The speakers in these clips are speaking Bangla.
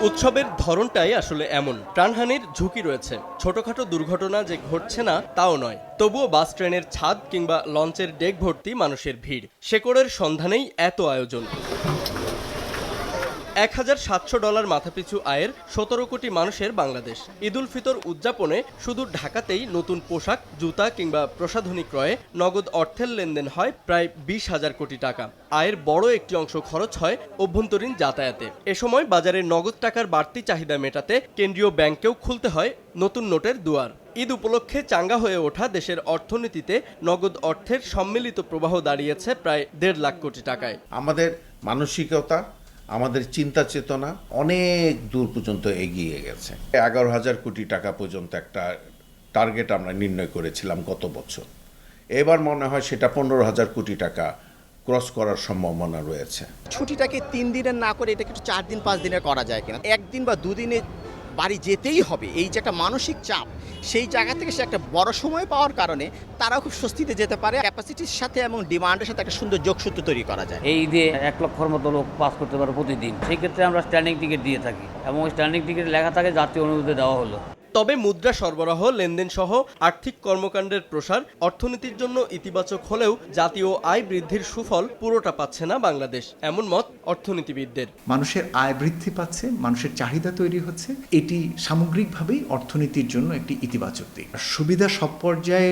উৎসবের ধরনটাই আসলে এমন। প্রাণহানির ঝুঁকি রয়েছে। ছোটখাটো দুর্ঘটনা যে ঘটছে না, তাও নয়। তবুও বাস, ট্রেনের ছাদ কিংবা লঞ্চের ডেক ভর্তি মানুষের ভিড়। শেকড়ের সন্ধানেই এত আয়োজন। এক হাজার সাতশো ডলার মাথাপিছু আয়ের সতেরো কোটি মানুষের বাংলাদেশ। ঈদুল ফিতর উদযাপনে শুধু ঢাকাতেই নতুন পোশাক, জুতা কিংবা প্রসাধনী ক্রয়ে নগদ অর্থের লেনদেন হয় প্রায় বিশ হাজার কোটি টাকা। আয়ের বড় একটি অংশ খরচ হয় অভ্যন্তরীণ যাতায়াতে। এ সময় বাজারে নগদ টাকার বাড়তি চাহিদা মেটাতে কেন্দ্রীয় ব্যাংকেও খুলতে হয় নতুন নোটের দুয়ার। ঈদ উপলক্ষে চাঙ্গা হয়ে ওঠা দেশের অর্থনীতিতে নগদ অর্থের সম্মিলিত প্রবাহ দাঁড়িয়েছে প্রায় দেড় লাখ কোটি টাকায়। আমাদের মানসিকতা আমাদের চিন্তা চেতনা অনেক দূর পর্যন্ত এগিয়ে গেছে। এগারো হাজার কোটি টাকা পর্যন্ত একটা টার্গেট আমরা নির্ণয় করেছিলাম গত বছর। এবার মনে হয় সেটা পনেরো হাজার কোটি টাকা ক্রস করার সম্ভাবনা রয়েছে। ছুটিটাকে তিন দিনের না করে এটাকে একটু চার দিন, পাঁচ দিনের করা যায় কিনা? একদিন বা দুদিনে বাড়ি যেতেই হবে। এই যে একটা মানসিক চাপ, সেই জায়গা থেকে সে একটা বড় সময় পাওয়ার কারণে তারাও খুব স্বস্তিতে যেতে পারে। ক্যাপাসিটির সাথে এবং ডিমান্ডের সাথে একটা সুন্দর যোগসূত্র তৈরি করা যায়। এই দিয়ে এক লক্ষর মতো লোক পাস করতে পারে প্রতিদিন, সেই ক্ষেত্রে আমরা স্ট্যান্ডিং টিকিট দিয়ে থাকি এবং স্ট্যান্ডিং টিকিট লেখা থাকে জাতীয় অনুমতি দেওয়া হলো। তবে মুদ্রা সরবরাহ, লেনদেন সহ আর্থিক কর্মকাণ্ডের প্রসার অর্থনীতির জন্য ইতিবাচক হলেও জাতীয় আয় বৃদ্ধির সুফল পুরোটা পাচ্ছে না বাংলাদেশ। এমন মত অর্থনীতিবিদদের। মানুষের আয় বৃদ্ধি পাচ্ছে, মানুষের চাহিদা তৈরি হচ্ছে। এটি সামগ্রিকভাবেই অর্থনীতির জন্য একটি ইতিবাচক দিক। সুবিধা সব পর্যায়ে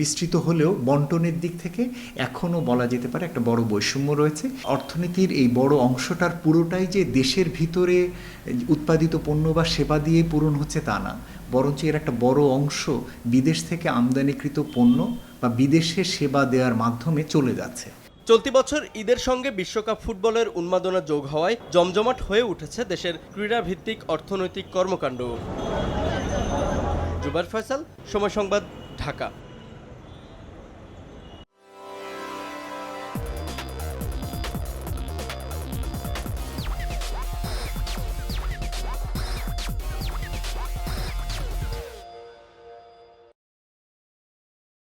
বিস্তৃত হলেও বন্টনের দিক থেকে এখনও বলা যেতে পারে একটা বড় বৈষম্য রয়েছে। অর্থনীতির এই বড় অংশটার পুরোটাই যে দেশের ভিতরে উৎপাদিত পণ্য বা সেবা দিয়ে পূরণ হচ্ছে তা না। বরঞ্চ এর একটা বড় অংশ বিদেশ থেকে আমদানিকৃত পণ্য বা বিদেশে সেবা দেওয়ার মাধ্যমে চলে যাচ্ছে। চলতি বছর ঈদের সঙ্গে বিশ্বকাপ ফুটবলের উন্মাদনা যোগ হওয়ায় জমজমাট হয়ে উঠেছে দেশের ক্রীড়াভিত্তিক অর্থনৈতিক কর্মকাণ্ড। জুবার ফয়সাল, সময় সংবাদ, ঢাকা।